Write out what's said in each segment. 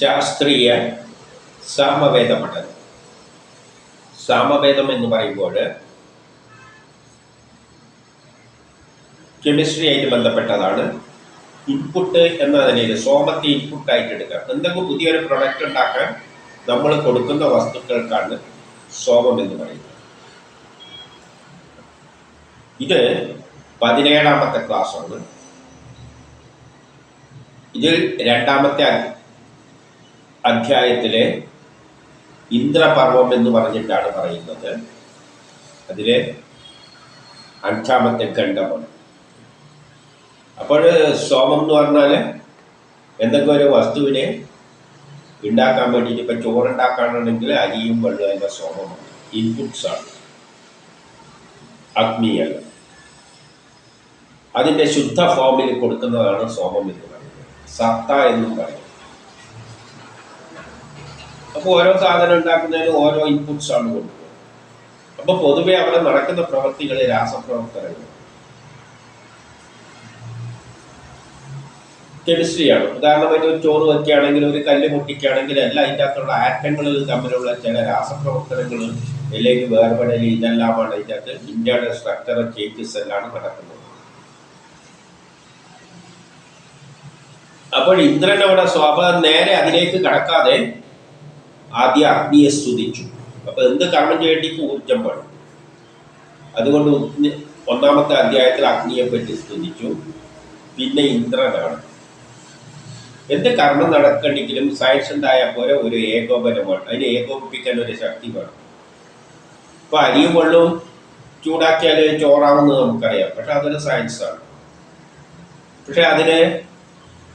ശാസ്ത്രീയ സാമവേദ പഠനം സാമവേദം എന്ന് പറയുമ്പോൾ കെമിസ്ട്രി ആയിട്ട് ബന്ധപ്പെട്ടതാണ്. ഇൻപുട്ട് എന്ന നിലയിൽ സോമത്തെ ഇൻപുട്ടായിട്ട് എടുക്കാം. എന്തെങ്കിലും പുതിയൊരു പ്രൊഡക്റ്റ് ഉണ്ടാക്കാൻ നമ്മൾ കൊടുക്കുന്ന വസ്തുക്കൾക്കാണ് സോമം എന്ന് പറയുന്നത്. ഇത് പതിനേഴാമത്തെ ക്ലാസ്സാണ് ഇത് രണ്ടാമത്തെ അധ്യായത്തിലെ ഇന്ദ്രപർവം എന്ന് പറഞ്ഞിട്ടാണ് പറയുന്നത്. അതിലെ അഞ്ചാമത്തെ ഖണ്ഡമാണ്. അപ്പോൾ സോമം എന്ന് പറഞ്ഞാൽ എന്തൊക്കെ ഒരു വസ്തുവിനെ ഉണ്ടാക്കാൻ വേണ്ടിയിട്ട് ഇപ്പം ചോറുണ്ടാക്കാനാണെങ്കിൽ അരിയും വെള്ളവും അതിന്റെ സോമമാണ്. ഇൻപുട്സ് ആണ്. അഗ്നിയല്ല അതിന്റെ ശുദ്ധ ഫോമിൽ കൊടുക്കുന്നതാണ് സോമം എന്ന് പറയുന്നത്. സത്ത എന്നും പറയും. അപ്പോൾ ഓരോ സാധനം ഉണ്ടാക്കുന്നതിന് ഓരോ ഇൻപുട്സ് ആണ് കൊടുക്കുന്നത് അപ്പോൾ പൊതുവെ അവിടെ നടക്കുന്ന പ്രവർത്തികൾ രാസപ്രവർത്തനങ്ങൾ. കെമിസ്ട്രിയാണ് ഉദാഹരണമായിട്ട് ഒരു ചോറ് വയ്ക്കുകയാണെങ്കിൽ ഒരു കല്ല് പൊട്ടിക്കുകയാണെങ്കിൽ എല്ലാം അതിന്റെ അകത്തുള്ള ആറ്റങ്ങളിൽ തമ്മിലുള്ള ചില രാസപ്രവർത്തനങ്ങൾ അല്ലെങ്കിൽ വേർപെടൽ ഇതെല്ലാമാണ് അതിന്റെ അകത്ത് ഇന്ത്യയുടെ സ്ട്രക്ചർ ചേഞ്ചസ് എല്ലാം നടക്കുന്നത്. അപ്പോൾ ഇന്ദ്രൻ അവിടെ സ്വാഭാവം നേരെ അതിലേക്ക് കടക്കാതെ ആദ്യം അഗ്നിയെ സ്തുതിച്ചു. അപ്പൊ എന്ത് കർമ്മം ചെയ്യേണ്ടിക്ക് ഊർജം വേണം അതുകൊണ്ട് ഒന്നാമത്തെ അധ്യായത്തിൽ അഗ്നിയെ പറ്റി സ്തുതിച്ചു. പിന്നെ ഇന്ദ്രനാണ്. എന്ത് കർമ്മം നടക്കണമെങ്കിലും സയൻസ് പോലെ ഒരു ഏകോപനം വേണം അതിനെ ഏകോപിപ്പിക്കാൻ ഒരു ശക്തി വേണം. ഇപ്പൊ അരിയും വെള്ളവും ചൂടാക്കിയാൽ ചോറാവുന്നത് നമുക്കറിയാം. പക്ഷെ അതൊരു സയൻസാണ് പക്ഷെ അതിന്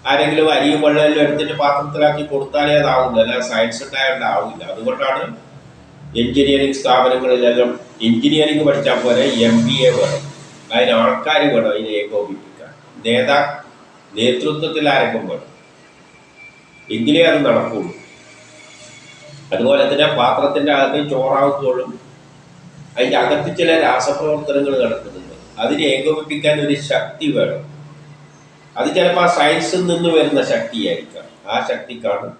ആരെങ്കിലും അരിയും വെള്ളമെല്ലാം എടുത്തിട്ട് പാത്രത്തിലാക്കി കൊടുത്താലേ അതാവില്ല അല്ല സയൻസ് ഉണ്ടായാലും ആവില്ല. അതുകൊണ്ടാണ് എഞ്ചിനീയറിംഗ് സ്ഥാപനങ്ങളിലെല്ലാം എഞ്ചിനീയറിംഗ് പഠിച്ചാൽ പോലെ എം ബി എ വേണം. അതിന് ആൾക്കാർ വേണം അതിനെ ഏകോപിപ്പിക്കാൻ. നേതാ നേതൃത്വത്തിൽ ആരെങ്കിലും വേണം. എങ്കിലേ അത് നടക്കുള്ളൂ. അതുപോലെ തന്നെ പാത്രത്തിന്റെ അകത്ത് ചോറാകുമ്പോഴും അതിന്റെ അകത്ത് ചില രാസപ്രവർത്തനങ്ങൾ നടക്കുന്നുണ്ട്. അതിനെ ഏകോപിപ്പിക്കാൻ ഒരു ശക്തി വേണം. അത് ചിലപ്പോൾ ആ സയൻസിൽ നിന്ന് വരുന്ന ശക്തിയായിരിക്കാം. ആ ശക്തിക്കാണ്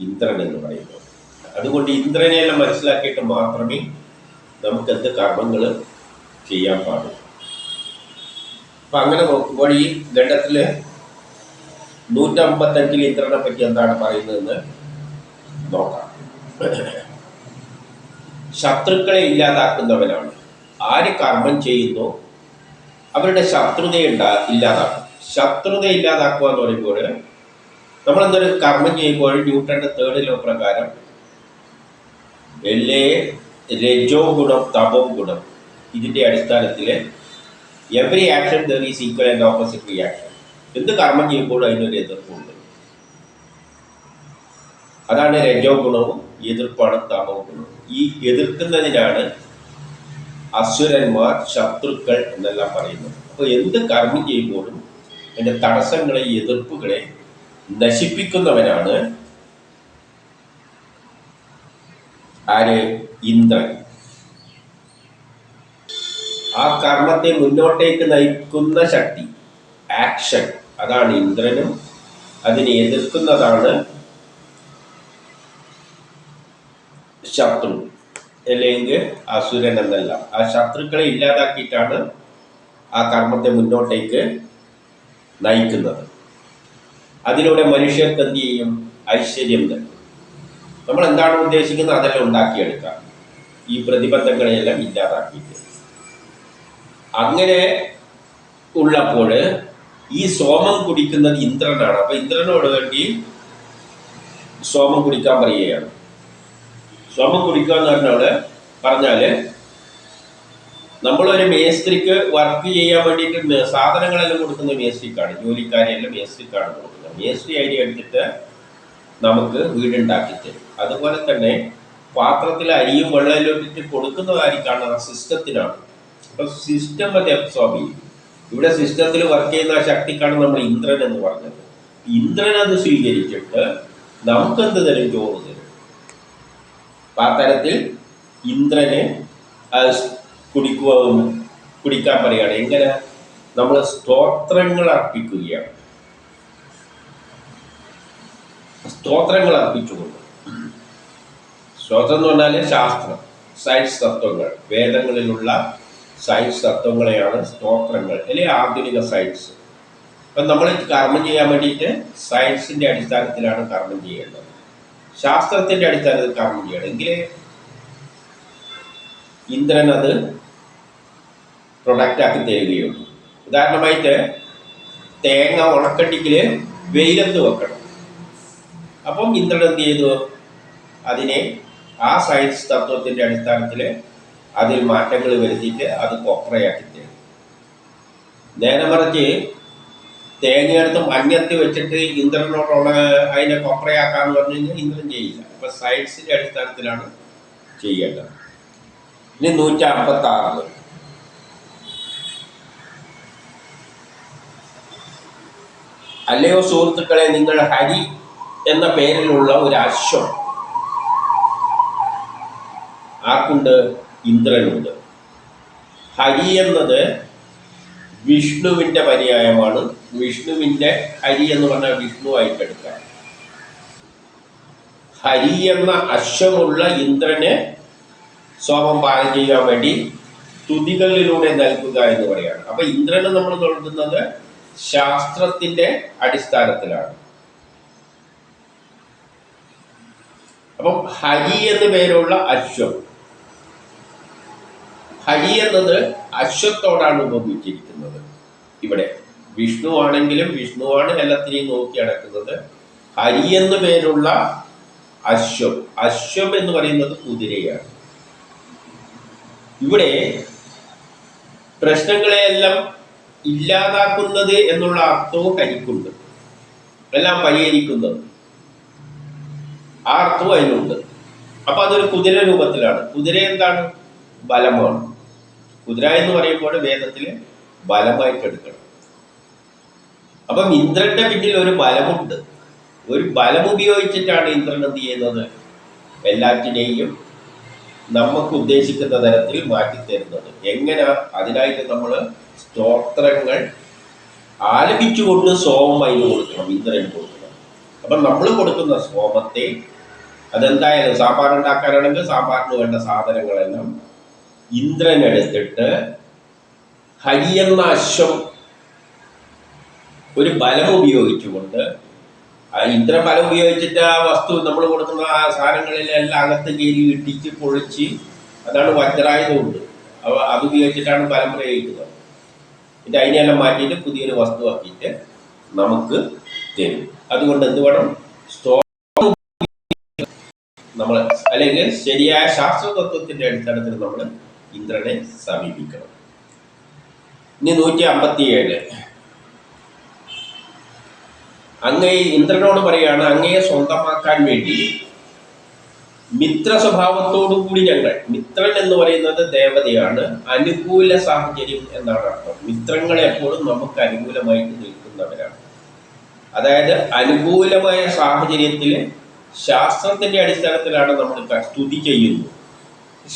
ഇന്ദ്രൻ എന്ന് പറയുന്നത്. അതുകൊണ്ട് ഇന്ദ്രനെയെല്ലാം മനസ്സിലാക്കിയിട്ട് മാത്രമേ നമുക്ക് എന്ത് കർമ്മങ്ങൾ ചെയ്യാൻ പാടുള്ളൂ. അപ്പം അങ്ങനെ നോക്കുമ്പോൾ ഈ ഖണ്ഡത്തിൽ നൂറ്റമ്പത്തഞ്ചിൽ ഇന്ദ്രനെ പറ്റി എന്താണ് പറയുന്നതെന്ന് നോക്കാം. ശത്രുക്കളെ ഇല്ലാതാക്കുന്നവനാണ്. ആര് കർമ്മം ചെയ്യുന്നു? അവരുടെ ശത്രുതയുണ്ടാ ഇല്ലാതാക്കും. ശത്രുത ഇല്ലാതാക്കുക എന്ന് പറയുമ്പോൾ നമ്മൾ എന്തൊരു കർമ്മം ചെയ്യുമ്പോൾ ന്യൂട്ടന്റെ തേർഡ് ലോ പ്രകാരം എല്ലേ രജോ ഗുണം തപോ ഗുണം ഇതിന്റെ അടിസ്ഥാനത്തിൽ every action there is equal and opposite reaction എന്ത് കർമ്മം ചെയ്യുമ്പോഴും അതിനൊരു എതിർപ്പുണ്ട്. അതാണ് രജോ ഗുണവും എതിർപ്പാണ് തമോ ഗുണവും. ഈ എതിർക്കുന്നതിനാണ് അസുരന്മാർ ശത്രുക്കൾ എന്നെല്ലാം പറയുന്നത്. അപ്പോൾ എന്ത് കർമ്മം ചെയ്യുമ്പോഴും അതിന്റെ തടസ്സങ്ങളെ എതിർപ്പുകളെ നശിപ്പിക്കുന്നവനാണ് ആര്? ഇന്ദ്രൻ. ആ കർമ്മത്തെ മുന്നോട്ടേക്ക് നയിക്കുന്ന ശക്തി ആക്ഷൻ. അതാണ് ഇന്ദ്രനും അതിനെ എതിർക്കുന്നതാണ് ശത്രു അല്ലെങ്കിൽ അസുരൻ എന്നല്ല. ആ ശത്രുക്കളെ ഇല്ലാതാക്കിയിട്ടാണ് ആ കർമ്മത്തെ മുന്നോട്ടേക്ക് നയിക്കുന്നത്. അതിലൂടെ മനുഷ്യർക്ക് എന്ത് ചെയ്യും? ഐശ്വര്യം നൽകും നമ്മൾ എന്താണ് ഉദ്ദേശിക്കുന്നത്? അതെല്ലാം ഉണ്ടാക്കിയെടുക്കാം. ഈ പ്രതിബന്ധങ്ങളെയെല്ലാം ഇല്ലാതാക്കിയിട്ട്. അങ്ങനെ ഉള്ളപ്പോൾ ഈ സോമം കുടിക്കുന്നത് ഇന്ദ്രനാണ്. അപ്പൊ ഇന്ദ്രനോട് വേണ്ടി സോമം കുടിക്കാൻ പറയുകയാണ്. സോമം കുടിക്കുക എന്ന് പറഞ്ഞാൽ പറഞ്ഞാൽ നമ്മളൊരു മേസ്ത്രിക്ക് വർക്ക് ചെയ്യാൻ വേണ്ടിയിട്ട് സാധനങ്ങളെല്ലാം കൊടുക്കുന്ന മേസ്ത്രിക്കാണ്. ജോലിക്കാരെല്ലാം മേസ്ത്രിക്കാണ് കൊടുക്കുന്നത്. മേസ്ത്രി ഐഡിയ എടുത്തിട്ട് നമുക്ക് വീടുണ്ടാക്കി തരും. അതുപോലെ തന്നെ പാത്രത്തിൽ അരിയും വെള്ളമെല്ലാം ഇട്ടിട്ട് കൊടുക്കുന്നതായിരിക്കാണ് ആ സിസ്റ്റത്തിനാണ്. അപ്പൊ സിസ്റ്റം അത് അബ്സോർബ് ചെയ്യും. ഇവിടെ സിസ്റ്റത്തിൽ വർക്ക് ചെയ്യുന്ന ശക്തിക്കാണ് നമ്മൾ ഇന്ദ്രൻ എന്ന് പറഞ്ഞത്. ഇന്ദ്രൻ അത് സ്വീകരിച്ചിട്ട് നമുക്കെന്ത് തരും? ചോറ് തരും. ആ തരത്തിൽ ഇന്ദ്രനെ കുടിക്കുക കുടിക്കാൻ പറയുകയാണ്. എങ്ങനെ? നമ്മൾ സ്തോത്രങ്ങൾ അർപ്പിക്കുകയാണ്. സ്തോത്രങ്ങൾ അർപ്പിച്ചുകൊണ്ട്. സ്തോത്രം എന്ന് പറഞ്ഞാൽ ശാസ്ത്രം സയൻസ് തത്വങ്ങൾ. വേദങ്ങളിലുള്ള സയൻസ് തത്വങ്ങളെയാണ് സ്തോത്രങ്ങൾ അല്ലെങ്കിൽ ആധുനിക സയൻസ്. അപ്പം നമ്മൾ കർമ്മം ചെയ്യാൻ വേണ്ടിയിട്ട് സയൻസിന്റെ അടിസ്ഥാനത്തിലാണ് കർമ്മം ചെയ്യേണ്ടത്. ശാസ്ത്രത്തിന്റെ അടിസ്ഥാനത്തിൽ കർമ്മം ചെയ്യണം. എങ്കിലേ ഇന്ദ്രൻ അത് പ്രൊഡക്റ്റ് ആക്കി തരികയുള്ളൂ ഉദാഹരണമായിട്ട് തേങ്ങ ഉണക്കണ്ടിക്കിൽ വെയിലത്ത് വെക്കണം. അപ്പം ഇന്ദ്രൻ എന്ത് ചെയ്തു? അതിനെ ആ സയൻസ് തത്വത്തിന്റെ അടിസ്ഥാനത്തിൽ അതിൽ മാറ്റങ്ങൾ വരുത്തിയിട്ട് അത് കൊപ്രയാക്കി തരും. നേരെ മറിച്ച് തേങ്ങയെടുത്ത് മഞ്ഞത്ത് വെച്ചിട്ട് ഇന്ദ്രനോടുള്ള അതിനെ കൊപ്രയാക്കാന്ന് പറഞ്ഞു കഴിഞ്ഞാൽ ഇന്ദ്രൻ ചെയ്യില്ല. അപ്പൊ സയൻസിന്റെ അടിസ്ഥാനത്തിലാണ് ചെയ്യേണ്ടത്. ഇനി നൂറ്റി അമ്പത്തി ആറ് അല്ലയോ സുഹൃത്തുക്കളെ നിങ്ങൾ ഹരി എന്ന പേരിലുള്ള ഒരു അശ്വം. ആർക്കുണ്ട്? ഇന്ദ്രനുണ്ട്. ഹരി എന്നത് വിഷ്ണുവിന്റെ പര്യായമാണ്. വിഷ്ണുവിന്റെ ഹരി എന്ന് പറഞ്ഞാൽ വിഷ്ണുവായിട്ട് എടുക്കാം. ഹരി എന്ന അശ്വമുള്ള ഇന്ദ്രനെ സോമം പാലം ചെയ്യാൻ വേണ്ടി തുതികളിലൂടെ നൽകുക എന്ന് പറയാണ് അപ്പൊ ഇന്ദ്രനെ നമ്മൾ നൽകുന്നത് ശാസ്ത്രത്തിന്റെ അടിസ്ഥാനത്തിലാണ്. അപ്പം ഹരി എന്ന പേരുള്ള അശ്വം. ഹരി എന്നത് അശ്വത്തോടാണ് ഉപമിച്ചിരിക്കുന്നത്. ഇവിടെ വിഷ്ണു ആണെങ്കിലും വിഷ്ണുവാണ് എല്ലാത്തിനെയും നോക്കി അടക്കുന്നത് ഹരി എന്ന പേരുള്ള അശ്വം. അശ്വം എന്ന് പറയുന്നത് കുതിരയാണ്. ഇവിടെ പ്രശ്നങ്ങളെയെല്ലാം ഇല്ലാതാക്കുന്നത് എന്നുള്ള അർത്ഥവും കരിക്കുണ്ട്. എല്ലാം പരിഹരിക്കുന്നത്. ആ അർത്ഥവും അതിനുണ്ട്. അപ്പൊ അതൊരു കുതിര രൂപത്തിലാണ്. കുതിര എന്താണ്? ബലമാണ്. കുതിര എന്ന് പറയുമ്പോൾ വേദത്തിൽ ബലമായിട്ട് എടുക്കണം. അപ്പം ഇന്ദ്രന്റെ പിന്നിൽ ഒരു ബലമുണ്ട്. ഒരു ബലം ഉപയോഗിച്ചിട്ടാണ് ഇന്ദ്രൻ എന്ത് ചെയ്യുന്നത്? എല്ലാറ്റിനെയും നമുക്ക് ഉദ്ദേശിക്കുന്ന തരത്തിൽ മാറ്റിത്തരുന്നത്. എങ്ങനെ? അതിനായിട്ട് നമ്മൾ സ്തോത്രങ്ങൾ ആലപിച്ചുകൊണ്ട് സോമം അതിന് കൊടുക്കണം ഇന്ദ്രന് കൊടുക്കണം. അപ്പം നമ്മൾ കൊടുക്കുന്ന സോമത്തെ അതെന്തായാലും സാമ്പാർ ഉണ്ടാക്കാനാണെങ്കിൽ സാമ്പാറിന് വേണ്ട സാധനങ്ങളെല്ലാം ഇന്ദ്രൻ എടുത്തിട്ട് ഹരിയെന്ന അശ്വം ഒരു ബലം ഉപയോഗിച്ചുകൊണ്ട് ആ ഇന്ദ്രൻ ബലം ഉപയോഗിച്ചിട്ട് ആ വസ്തു നമ്മൾ കൊടുക്കുന്ന ആ സാധനങ്ങളിലെല്ലാം അകത്ത് കയറി ഇടിച്ച് പൊളിച്ച് അതാണ് വജ്രായുധമുണ്ട് അവ അത് ഉപയോഗിച്ചിട്ടാണ് ബലം പ്രയോഗിക്കുന്നത്. എന്നിട്ട് അതിനെല്ലാം മാറ്റിയിട്ട് പുതിയൊരു വസ്തുവാക്കിയിട്ട് നമുക്ക് തരും. അതുകൊണ്ട് എന്ത് വേണം? സ്തോ നമ്മൾ അല്ലെങ്കിൽ ശരിയായ ശാസ്ത്രതത്വത്തിന്റെ അടിസ്ഥാനത്തിൽ നമ്മൾ ഇന്ദ്രനെ സമീപിക്കണം. ഇനി നൂറ്റി അമ്പത്തിയേഴ് അങ്ങയെ ഇന്ദ്രനോട് പറയാണ് അങ്ങയെ സ്വന്തമാക്കാൻ വേണ്ടി മിത്ര സ്വഭാവത്തോടു കൂടി ഞങ്ങൾ മിത്രൻ എന്ന് പറയുന്നത് ദേവതയാണ് അനുകൂല സാഹചര്യം എന്നാണ് അർത്ഥം. മിത്രങ്ങൾ എപ്പോഴും നമുക്ക് അനുകൂലമായിട്ട് നിൽക്കുന്നവരാണ്. അതായത് അനുകൂലമായ സാഹചര്യത്തിൽ ശാസ്ത്രത്തിന്റെ അടിസ്ഥാനത്തിലാണ് നമ്മൾ സ്തുതി ചെയ്യുന്നത്.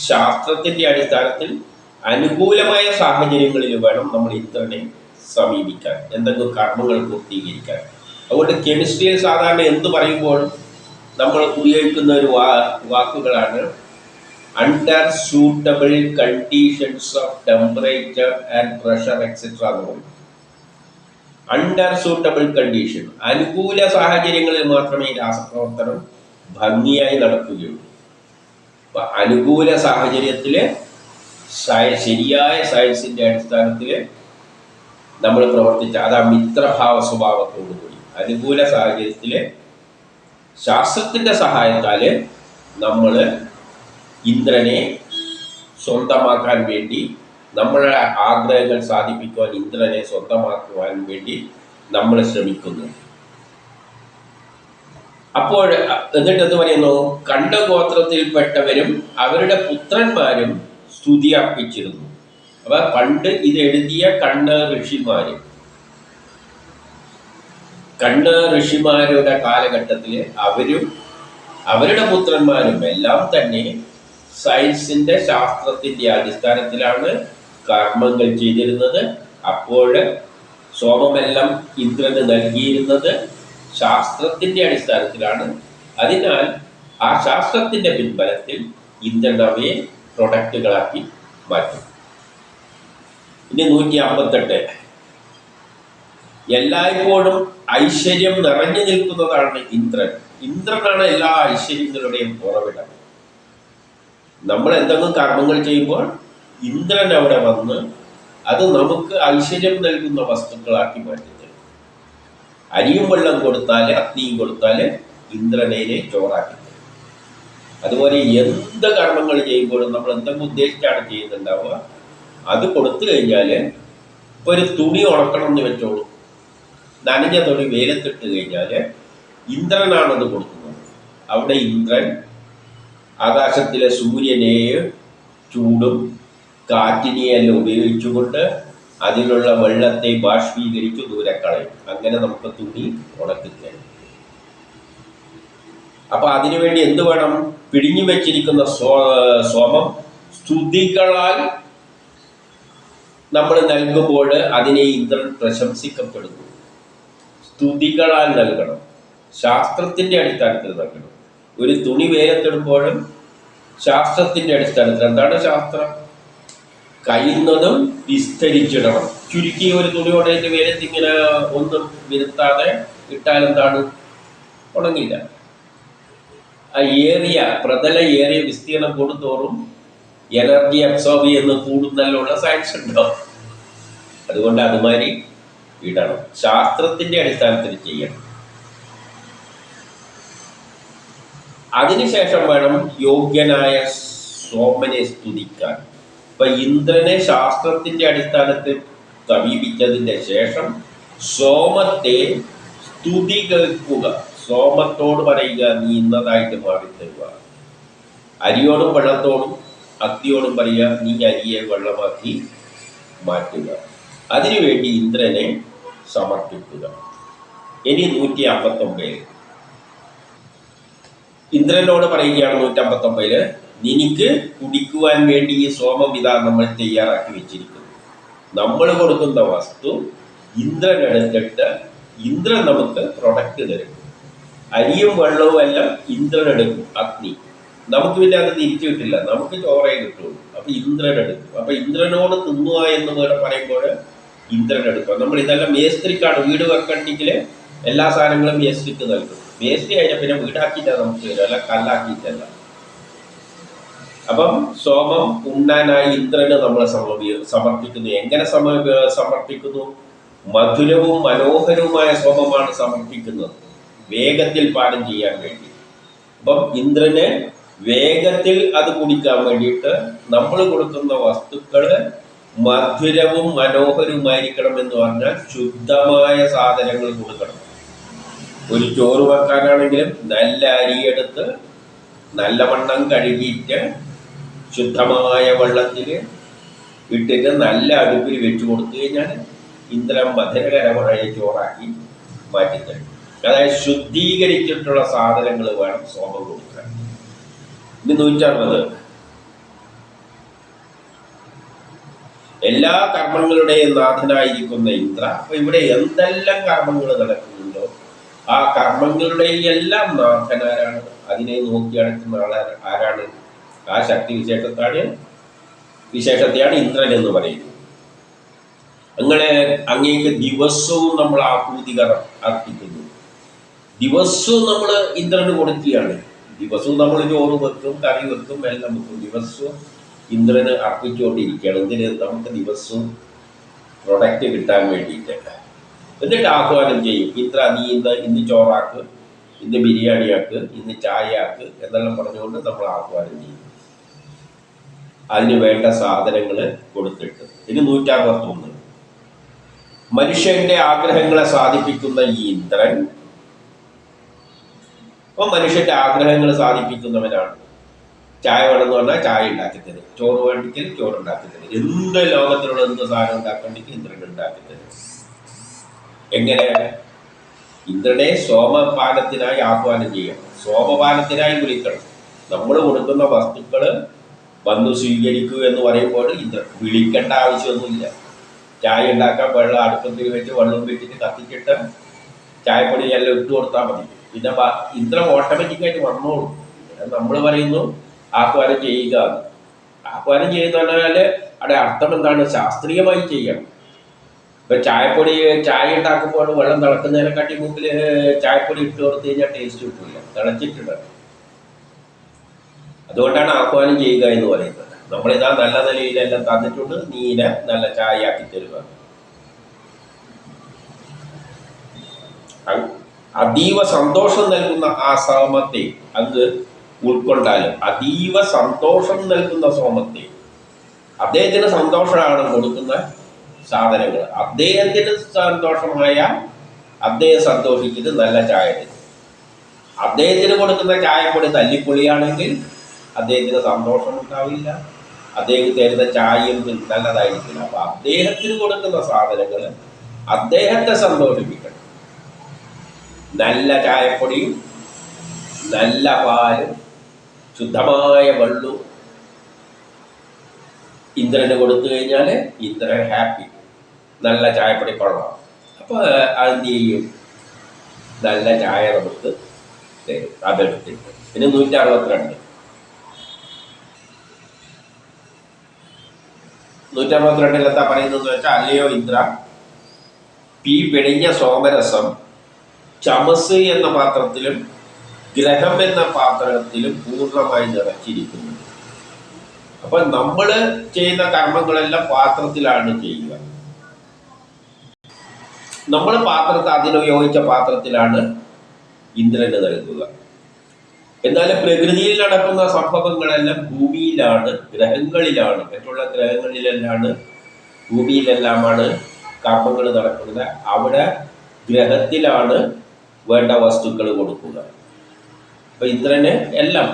ശാസ്ത്രത്തിന്റെ അടിസ്ഥാനത്തിൽ അനുകൂലമായ സാഹചര്യങ്ങളിൽ വേണം നമ്മൾ ഇത്രനെ സമീപിക്കാൻ. എന്തെങ്കിലും കർമ്മങ്ങൾ പൂർത്തീകരിക്കാൻ. അതുകൊണ്ട് കെമിസ്ട്രിയിൽ സാധാരണ എന്ത് പറയുമ്പോഴും നമ്മൾ ഉപയോഗിക്കുന്ന ഒരു വാ വാക്കുകളാണ് under suitable conditions of temperature and pressure etcetera എന്ന് അണ്ടർ സൂട്ടബിൾ കണ്ടീഷൻ അനുകൂല സാഹചര്യങ്ങളിൽ മാത്രമേ രാസപ്രവർത്തനം ഭംഗിയായി നടക്കുകയുള്ളൂ. അപ്പൊ അനുകൂല സാഹചര്യത്തിൽ ശരിയായ സയൻസിന്റെ അടിസ്ഥാനത്തിൽ നമ്മൾ പ്രവർത്തിച്ച അതാ മിത്രഭാവ സ്വഭാവത്തോടു കൂടി അനുകൂല സാഹചര്യത്തിൽ ശാസ്ത്രത്തിന്റെ സഹായത്താൽ നമ്മൾ ഇന്ദ്രനെ സ്വന്തമാക്കാൻ വേണ്ടി നമ്മളെ ആഗ്രഹങ്ങൾ സാധിപ്പിക്കുവാൻ ഇന്ദ്രനെ സ്വന്തമാക്കുവാൻ വേണ്ടി നമ്മൾ ശ്രമിക്കുന്നു. അപ്പോൾ എന്നിട്ട് എന്ത് പറയുന്നു? കണ്ടഗോത്രത്തിൽപ്പെട്ടവരും അവരുടെ പുത്രന്മാരും സ്തുതി അർപ്പിച്ചിരുന്നു. അപ്പൊ പണ്ട് ഇത് എഴുതിയ കണ്ണ ഋഷിമാര് കണ്ണ് ഋഷിമാരുടെ കാലഘട്ടത്തിൽ അവരും അവരുടെ പുത്രന്മാരും എല്ലാം തന്നെ സയൻസിന്റെ ശാസ്ത്രത്തിന്റെ അടിസ്ഥാനത്തിലാണ് കർമ്മങ്ങൾ ചെയ്തിരുന്നത്. അപ്പോൾ സോമമെല്ലാം ഇന്ദ്രന് നൽകിയിരുന്നത് ശാസ്ത്രത്തിന്റെ അടിസ്ഥാനത്തിലാണ്. അതിനാൽ ആ ശാസ്ത്രത്തിന്റെ പിൻബലത്തിൽ ഇന്ദ്രൻ അവയെ പ്രൊഡക്റ്റുകളാക്കി മാറ്റും. ഇനി നൂറ്റി അമ്പത്തെട്ട് എല്ലായ്പ്പോഴും ഐശ്വര്യം നിറഞ്ഞു നിൽക്കുന്നതാണ് ഇന്ദ്രൻ. ഇന്ദ്രനാണ് എല്ലാ ഐശ്വര്യങ്ങളുടെയും ഉറവിടം. നമ്മൾ എന്തെങ്കിലും കർമ്മങ്ങൾ ചെയ്യുമ്പോൾ ഇന്ദ്രൻ അവിടെ വന്ന് അത് നമുക്ക് ഐശ്വര്യം നൽകുന്ന വസ്തുക്കളാക്കി മാറ്റുന്നത് അരിയും വെള്ളം കൊടുത്താൽ അഗ്നിയും കൊടുത്താൽ ഇന്ദ്രനെ ചോറാക്കി തരും. അതുപോലെ എന്ത് കർമ്മങ്ങൾ ചെയ്യുമ്പോഴും നമ്മൾ എന്തെങ്കിലും ഉദ്ദേശിച്ചാണ് ചെയ്യുന്നുണ്ടാവുക അത് കൊടുത്തു കഴിഞ്ഞാൽ ഇപ്പോൾ ഒരു തുണി ഉണക്കണം എന്ന് വെച്ചോളൂ. നനഞ്ഞ തൊടി വെയിലത്തിട്ട് കഴിഞ്ഞാൽ ഇന്ദ്രനാണത് കൊടുക്കുന്നത്. അവിടെ ഇന്ദ്രൻ ആകാശത്തിലെ സൂര്യനെ ചൂടും കാറ്റിനെയെല്ലാം ഉപയോഗിച്ചുകൊണ്ട് അതിലുള്ള വെള്ളത്തെ ബാഷ്പീകരിച്ച് ദൂരെ കളയും. അങ്ങനെ നമുക്ക് തുണി ഉണക്കുകയാണ് അപ്പൊ അതിനുവേണ്ടി എന്ത് വേണം? പിടിഞ്ഞു വെച്ചിരിക്കുന്ന സോ സോമം സ്തുതികളാൽ നമ്മൾ നൽകുമ്പോൾ അതിനെ ഇന്ദ്രൻ പ്രശംസിക്കപ്പെടുന്നു. സ്തുതികളാൽ നൽകണം. ശാസ്ത്രത്തിന്റെ അടിസ്ഥാനത്തിൽ നൽകണം. ഒരു തുണി വേലത്തിടുമ്പോഴും ശാസ്ത്രത്തിന്റെ അടിസ്ഥാനത്തിൽ എന്താണ് ശാസ്ത്രം? കഴിയുന്നതും വിസ്തരിച്ചിടണം. ചുരുക്കി ഒരു തുണി കൊണ്ടതിന്റെ വേലത്ത് ഇങ്ങനെ ഒന്നും വിരുത്താതെ ഇട്ടാൽ എന്താണ്? ഉണങ്ങില്ല. ആ ഏറിയ പ്രതല ഏറിയ വിസ്തീർണം കൂടുന്തോറും എനർജി അബ്സോർബ് ചെയ്യുന്ന കൂടുന്നല്ലുള്ള സയൻസ് ഉണ്ടാവും അതുകൊണ്ട് അതുമാതിരി ഇടണം ശാസ്ത്രത്തിന്റെ അടിസ്ഥാനത്തിൽ ചെയ്യണം. അതിനുശേഷം വേണം യോഗ്യനായ സോമനെ സ്തുതിക്കാൻ. ഇപ്പൊ ഇന്ദ്രനെ ശാസ്ത്രത്തിന്റെ അടിസ്ഥാനത്തിൽ സമീപിച്ചതിന്റെ ശേഷം സോമത്തെ സ്തുതി കേൾക്കുക സോമത്തോട് പറയുക നീ ഇന്നതായിട്ട് മാറിത്തരുക. അരിയോടും വെള്ളത്തോടും അത്തിയോടും പറയുക നീ അരിയെ വെള്ളമാക്കി മാറ്റുക. അതിനുവേണ്ടി ഇന്ദ്രനെ സമർപ്പിക്കുക. ഇനി നൂറ്റി അമ്പത്തൊമ്പതിൽ ഇന്ദ്രനോട് പറയുകയാണ് നൂറ്റമ്പത്തൊമ്പതിൽ നിനക്ക് കുടിക്കുവാൻ വേണ്ടി ഈ സോമം ഇതാ നമ്മൾ തയ്യാറാക്കി വെച്ചിരിക്കുന്നു. നമ്മൾ കൊടുക്കുന്ന വസ്തു ഇന്ദ്രൻ എടുത്തിട്ട് ഇന്ദ്രൻ നമുക്ക് പ്രൊഡക്റ്റ് തരും. അരിയും വെള്ളവും എല്ലാം ഇന്ദ്രൻ എടുക്കും അഗ്നി. നമുക്ക് പിന്നെ അത് തിരിച്ചു കിട്ടില്ല. നമുക്ക് ചോറേ കിട്ടുള്ളൂ. അപ്പൊ ഇന്ദ്രൻ എടുക്കും. അപ്പൊ ഇന്ദ്രനോട് തിന്നുക എന്ന് പറയുമ്പോൾ ഇന്ദ്രൻ എടുക്കും നമ്മൾ ഇതെല്ലാം മേസ്ത്രിക്കാണ്. വീട് വെക്കണ്ടെങ്കിൽ എല്ലാ സാധനങ്ങളും മേസ്ത്രിക്ക് നൽകും. മേസ്ത്രി കഴിഞ്ഞാൽ പിന്നെ വീടാക്കിയിട്ടാണ് നമുക്ക് തരും. അല്ല കല്ലാക്കിയിട്ടല്ല. അപ്പം സോമം ഉണ്ണാനായി ഇന്ദ്രന് നമ്മൾ സമർപ്പി- സമർപ്പിക്കുന്നു. എങ്ങനെ സമ സമർപ്പിക്കുന്നു? മധുരവും മനോഹരവുമായ സോമമാണ് സമർപ്പിക്കുന്നത്. വേഗത്തിൽ പാഠം ചെയ്യാൻ വേണ്ടി. അപ്പം ഇന്ദ്രന് വേഗത്തിൽ അത് കുടിക്കാൻ വേണ്ടിയിട്ട് നമ്മൾ കൊടുക്കുന്ന വസ്തുക്കൾ മധുരവും മനോഹരവുമായിരിക്കണം എന്ന് പറഞ്ഞാൽ ശുദ്ധമായ സാധനങ്ങൾ കൊടുക്കണം. ഒരു ചോറ് വെക്കാനാണെങ്കിലും നല്ല അരിയെടുത്ത് നല്ലവണ്ണം കഴുകിയിട്ട് ശുദ്ധമായ വെള്ളത്തിൽ ഇട്ടിട്ട് നല്ല അടുപ്പിൽ വെച്ചു കൊടുത്തു കഴിഞ്ഞാൽ ഇന്ദ്രൻ മധുരകരമായ ചോറാക്കി മാറ്റിത്തരും. അതായത് ശുദ്ധീകരിച്ചിട്ടുള്ള സാധനങ്ങൾ വേണം സോമം കൊടുക്കാൻ. ഇനി നൂറ്ററുപത്. എല്ലാ കർമ്മങ്ങളുടെയും നാഥനായിരിക്കുന്ന ഇന്ദ്ര. അപ്പൊ ഇവിടെ എന്തെല്ലാം കർമ്മങ്ങൾ നടക്കുന്നുണ്ടോ? ആ കർമ്മങ്ങളുടെ എല്ലാം നാഥനാരാണ്. അതിനെ നോക്കി അടക്കുന്ന ആരാണ്? ആ ശക്തി വിശേഷത്താണ് വിശേഷത്തെയാണ് ഇന്ദ്രൻ എന്ന് പറയുന്നത്. അങ്ങനെ അങ്ങേക്ക് ദിവസവും നമ്മൾ ആഹൂതികർ അർപ്പിക്കുന്നു. ദിവസവും നമ്മൾ ഇന്ദ്രന് കൊടുക്കുകയാണ്. ദിവസവും നമ്മൾ ചോറ് വെക്കും കറി വെക്കും എല്ലാം വെക്കും. ദിവസവും ഇന്ദ്രന് അർപ്പിച്ചുകൊണ്ടിരിക്കുകയാണ്. എന്തിന്? നമുക്ക് ദിവസവും പ്രൊഡക്റ്റ് കിട്ടാൻ വേണ്ടിയിട്ട്. എന്നിട്ട് ആഹ്വാനം ചെയ്യും. ഇത്ര നീ ഇന്ന് ഇന്ന് ചോറാക്ക് ഇന്ന് ബിരിയാണിയാക്ക് ഇന്ന് ചായയാക്ക് എന്നെല്ലാം പറഞ്ഞുകൊണ്ട് നമ്മൾ ആഹ്വാനം ചെയ്യും. അതിന് വേണ്ട സാധനങ്ങൾ കൊടുത്തിട്ട്. ഇനി നൂറ്റാമ്പത്തൊന്ന് മനുഷ്യന്റെ ആഗ്രഹങ്ങളെ സാധിപ്പിക്കുന്ന ഈ ഇന്ദ്രൻ അപ്പൊ മനുഷ്യന്റെ ആഗ്രഹങ്ങൾ സാധിപ്പിക്കുന്നവനാണ്. ചായ വേണമെന്ന് പറഞ്ഞാൽ ചായ ഉണ്ടാക്കി തരും ചോറ് വേണ്ടിക്കൽ ചോറ് ഉണ്ടാക്കി തരും എന്ത് ലോകത്തിലുള്ള എന്ത് സാധനം ഉണ്ടാക്കണ്ടെങ്കിൽ ഇന്ദ്രൻ ഉണ്ടാക്കി തരും എങ്ങനെ ഇന്ദ്രനെ സോമപാനത്തിനായി ആഹ്വാനം ചെയ്യണം. സോമപാനത്തിനായി വിളിക്കണം. നമ്മൾ കൊടുക്കുന്ന വസ്തുക്കൾ വന്നു സ്വീകരിക്കൂ എന്ന് പറയുമ്പോൾ ഇന്ദ്രൻ വിളിക്കേണ്ട ആവശ്യമൊന്നുമില്ല. ചായ ഉണ്ടാക്കാൻ വെള്ളം അടുപ്പത്തിൽ വെച്ച് വെള്ളം വെച്ചിട്ട് കത്തിച്ചിട്ട് ചായപ്പൊടി എല്ലാം ഇട്ട് കൊടുത്താൽ മതി. പിന്നെ ഇന്ദ്രം ഓട്ടോമാറ്റിക്കായിട്ട് വന്നോളൂ. നമ്മൾ പറയുന്നു ആഹ്വാനം ചെയ്യുക. ആഹ്വാനം ചെയ്യുന്ന പറഞ്ഞാൽ അവിടെ അർത്ഥം എന്താണ്? ശാസ്ത്രീയമായി ചെയ്യണം. ഇപ്പൊ ചായപ്പൊടി ചായ ഉണ്ടാക്കുമ്പോൾ വെള്ളം തിളക്കുന്നതിനെക്കാട്ടി മുമ്പിൽ ചായപ്പൊടി ഇട്ട് കൊടുത്തു കഴിഞ്ഞാൽ ടേസ്റ്റ് കിട്ടില്ല തിളച്ചിട്ടുണ്ട്. അതുകൊണ്ടാണ് ആഹ്വാനം ചെയ്യുക എന്ന് പറയുന്നത്. നമ്മളിതാ നല്ല നിലയിലെല്ലാം തന്നിട്ടുണ്ട്. നീല നല്ല ചായ ആക്കി തരുക അതീവ സന്തോഷം നൽകുന്ന ആ സാമത്തെ അങ്ങ് ഉൾക്കൊണ്ടാലും അതീവ സന്തോഷം നൽകുന്ന സോമത്തെ അദ്ദേഹത്തിന് സന്തോഷമാണ് കൊടുക്കുന്ന സാധനങ്ങൾ. അദ്ദേഹത്തിന് സന്തോഷമായ അദ്ദേഹം സന്തോഷിച്ചിട്ട് നല്ല ചായ അദ്ദേഹത്തിന് കൊടുക്കുന്ന ചായപ്പൊടി തല്ലിപ്പൊളിയാണെങ്കിൽ അദ്ദേഹത്തിന് സന്തോഷം ഉണ്ടാവില്ല. അദ്ദേഹം തരുന്ന ചായയും നല്ലതായിരിക്കില്ല. അപ്പൊ അദ്ദേഹത്തിന് കൊടുക്കുന്ന സാധനങ്ങൾ അദ്ദേഹത്തെ സന്തോഷിപ്പിക്കണം. നല്ല ചായപ്പൊടിയും നല്ല പാലും ശുദ്ധമായ വള്ളു ഇന്ദ്രന് കൊടുത്തു കഴിഞ്ഞാൽ ഇന്ദ്രൻ ഹാപ്പി. നല്ല ചായപ്പൊടി കൊള്ളാം. അപ്പോൾ അതെന്ത് ചെയ്യും? നല്ല ചായ നമുക്ക് തരും അതെടുത്തിട്ട് പിന്നെ നൂറ്റി അറുപത്തിരണ്ട് നൂറ്റി അറുപത്തിരണ്ടിൽ എന്താ പറയുന്നത് വെച്ചാൽ അല്ലയോ ഇന്ദ്ര പി വെടിഞ്ഞ സോമരസം ചമസ് എന്ന പാത്രത്തിലും ഗ്രഹം എന്ന പാത്രത്തിലും പൂർണമായി നിറച്ചിരിക്കുന്നു. അപ്പൊ നമ്മൾ ചെയ്യുന്ന കർമ്മങ്ങളെല്ലാം പാത്രത്തിലാണ് ചെയ്യുക. നമ്മൾ പാത്രത്തെ അതിനുപയോഗിച്ച പാത്രത്തിലാണ് ഇന്ദ്രന് നൽകുക. എന്നാൽ പ്രകൃതിയിൽ നടക്കുന്ന സംഭവങ്ങളെല്ലാം ഭൂമിയിലാണ് ഗ്രഹങ്ങളിലാണ്. മറ്റുള്ള ഗ്രഹങ്ങളിലെല്ലാണ് ഭൂമിയിലെല്ലാമാണ് കർമ്മങ്ങൾ നടക്കുന്നത്. അവിടെ ഗ്രഹത്തിലാണ് വേണ്ട വസ്തുക്കൾ കൊടുക്കുക. അപ്പൊ ഇന്ദ്രന് എല്ലാം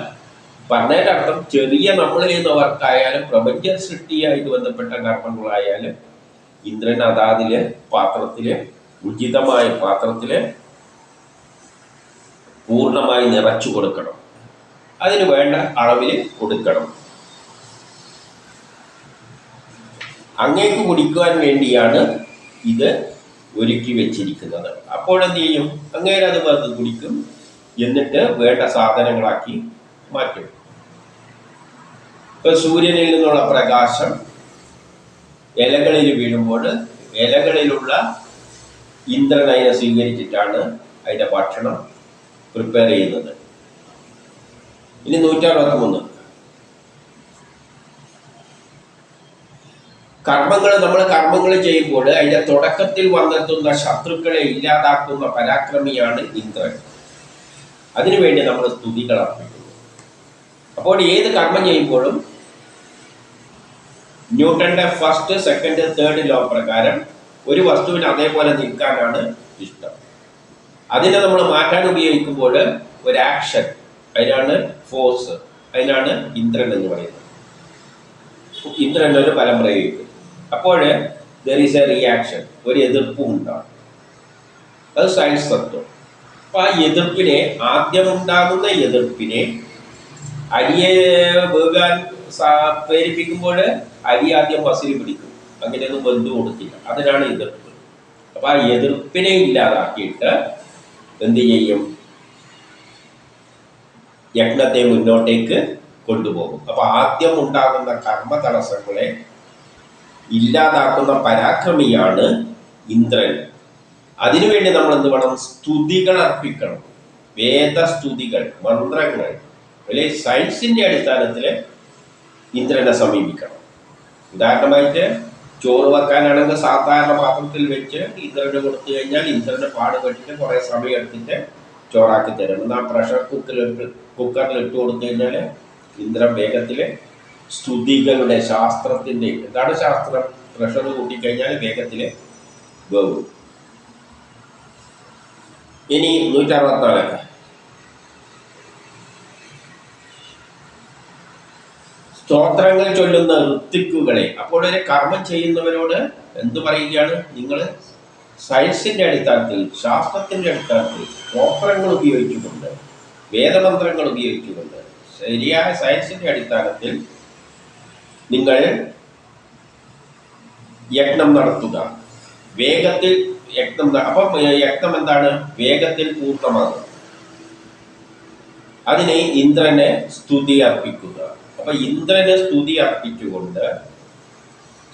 പറഞ്ഞതിന്റെ അർത്ഥം ചെറിയ നമ്മൾ ചെയ്യുന്ന വർക്കായാലും പ്രപഞ്ച സൃഷ്ടിയായിട്ട് ബന്ധപ്പെട്ട കർമ്മങ്ങളായാലും ഇന്ദ്രൻ അതാതിൽ പാത്രത്തിൽ ഉചിതമായ പാത്രത്തിൽ പൂർണമായി നിറച്ചു കൊടുക്കണം. അതിന് വേണ്ട അളവിൽ കൊടുക്കണം. അങ്ങേക്ക് കുടിക്കുവാൻ വേണ്ടിയാണ് ഇത് ഒരുക്കി വെച്ചിരിക്കുന്നത്. അപ്പോൾ എന്ത് ചെയ്യും? അങ്ങേരത് വന്ന് കുടിക്കും. എന്നിട്ട് വേണ്ട സാധനങ്ങളാക്കി മാറ്റും. ഇപ്പൊ സൂര്യനിൽ നിന്നുള്ള പ്രകാശം ഇലകളിൽ വീഴുമ്പോൾ ഇലകളിലുള്ള ഇന്ദ്രനയനെ സ്വീകരിച്ചിട്ടാണ് അതിന്റെ ഭക്ഷണം പ്രിപ്പയർ ചെയ്യുന്നത്. ഇനി നൂറ്റി അറുപത്തി മൂന്ന് കർമ്മങ്ങൾ നമ്മൾ കർമ്മങ്ങൾ ചെയ്യുമ്പോൾ അതിന്റെ തുടക്കത്തിൽ വന്നെത്തുന്ന ശത്രുക്കളെ ഇല്ലാതാക്കുന്ന പരാക്രമിയാണ് ഇന്ദ്രൻ. അതിനുവേണ്ടി നമ്മൾ സ്തുതികൾ അർപ്പിക്കുന്നു അപ്പോൾ ഏത് കർമ്മം ചെയ്യുമ്പോഴും ന്യൂട്ടന്റെ ഫസ്റ്റ് സെക്കൻഡ് തേർഡ് ലോ പ്രകാരം ഒരു വസ്തുവിന് അതേപോലെ നിൽക്കാനാണ് ഇഷ്ടം. അതിനെ നമ്മൾ മാറ്റാൻ ഉപയോഗിക്കുമ്പോൾ ഒരു ആക്ഷൻ അതിനാണ് ഫോഴ്സ് അതിനാണ് ഇന്ദ്രൻ എന്ന് പറയുന്നത്. ഇന്ദ്രൻ ഒരു ഫലം പ്രയോഗിക്കും. അപ്പോൾ ദർ ഈസ് എ റിയാക്ഷൻ ഒരു എതിർപ്പും ഉണ്ടാകും. അത് സയൻസ് തത്വം. അപ്പൊ ആ എതിർപ്പിനെ ആദ്യം ഉണ്ടാകുന്ന എതിർപ്പിനെ അരിയെ വേകാൻ പ്രേരിപ്പിക്കുമ്പോൾ അരി ആദ്യം പസിൽ പിടിക്കും. അങ്ങനെയൊന്നും ബന്ധു കൊടുക്കില്ല അതിനാണ് എതിർപ്പ്. അപ്പൊ ആ എതിർപ്പിനെ ഇല്ലാതാക്കിയിട്ട് എന്ത് ചെയ്യും? യജ്ഞത്തെ മുന്നോട്ടേക്ക് കൊണ്ടുപോകും. അപ്പൊ ആദ്യം ഉണ്ടാകുന്ന കർമ്മ തടസ്സങ്ങളെ ഇല്ലാതാക്കുന്ന പരാക്രമിയാണ് ഇന്ദ്രൻ. അതിനുവേണ്ടി നമ്മൾ എന്ത് വേണം? സ്തുതികൾ അർപ്പിക്കണം. വേദസ്തുതികൾ മന്ത്രങ്ങൾ. അല്ലെ? സയൻസിന്റെ അടിസ്ഥാനത്തിൽ ഇന്ദ്രനെ സമീപിക്കണം. ഉദാഹരണമായിട്ട് ചോറ് വെക്കാനാണെങ്കിൽ സാധാരണ പാത്രത്തിൽ വെച്ച് ഇന്ദ്രന് കൊടുത്തു കഴിഞ്ഞാൽ ഇന്ദ്രന് പാടുപെട്ടിട്ട് കുറേ സമയം എടുത്തിട്ട് ചോറാക്കി തരും. എന്നാൽ പ്രഷർ കുക്കറിൽ കുക്കറിൽ ഇട്ട് കൊടുത്തു കഴിഞ്ഞാൽ ഇന്ദ്രൻ വേഗത്തിൽ സ്തുതികളുടെ ശാസ്ത്രത്തിന്റെ എന്താണ് ശാസ്ത്രം? പ്രഷർ കൂട്ടിക്കഴിഞ്ഞാൽ വേഗത്തിൽ വേവും. ഇനി നൂറ്റി അറുപത്തിനാല് സ്തോത്രങ്ങൾ ചൊല്ലുന്ന ഋത്തിക്കുകളെ അപ്പോൾ ഒരു കർമ്മം ചെയ്യുന്നവരോട് എന്തു പറയുകയാണ്? നിങ്ങൾ സയൻസിന്റെ അടിസ്ഥാനത്തിൽ ശാസ്ത്രത്തിന്റെ അടിസ്ഥാനത്തിൽ സ്തോത്രങ്ങൾ ഉപയോഗിച്ചുകൊണ്ട് വേദമന്ത്രങ്ങൾ ഉപയോഗിച്ചുകൊണ്ട് ശരിയായ സയൻസിന്റെ അടിസ്ഥാനത്തിൽ നിങ്ങൾ യജ്ഞം നടത്തുക. വേഗത്തിൽ ന- അപ്പം യക്തം എന്താണ്? വേഗത്തിൽ പൂർണമാകും. അതിനെ ഇന്ദ്രനെ സ്തുതി അർപ്പിക്കുക. അപ്പൊ ഇന്ദ്രനെ സ്തുതി അർപ്പിച്ചുകൊണ്ട്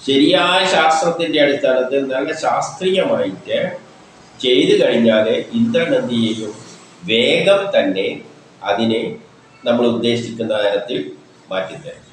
ശരിയായ ശാസ്ത്രത്തിന്റെ അടിസ്ഥാനത്തിൽ നല്ല ശാസ്ത്രീയമായിട്ട് ചെയ്തു കഴിഞ്ഞാൽ ഇന്ദ്രൻ എന്ത് ചെയ്യും? വേഗം തന്നെ അതിനെ നമ്മൾ ഉദ്ദേശിക്കുന്ന തരത്തിൽ മാറ്റിത്തരും.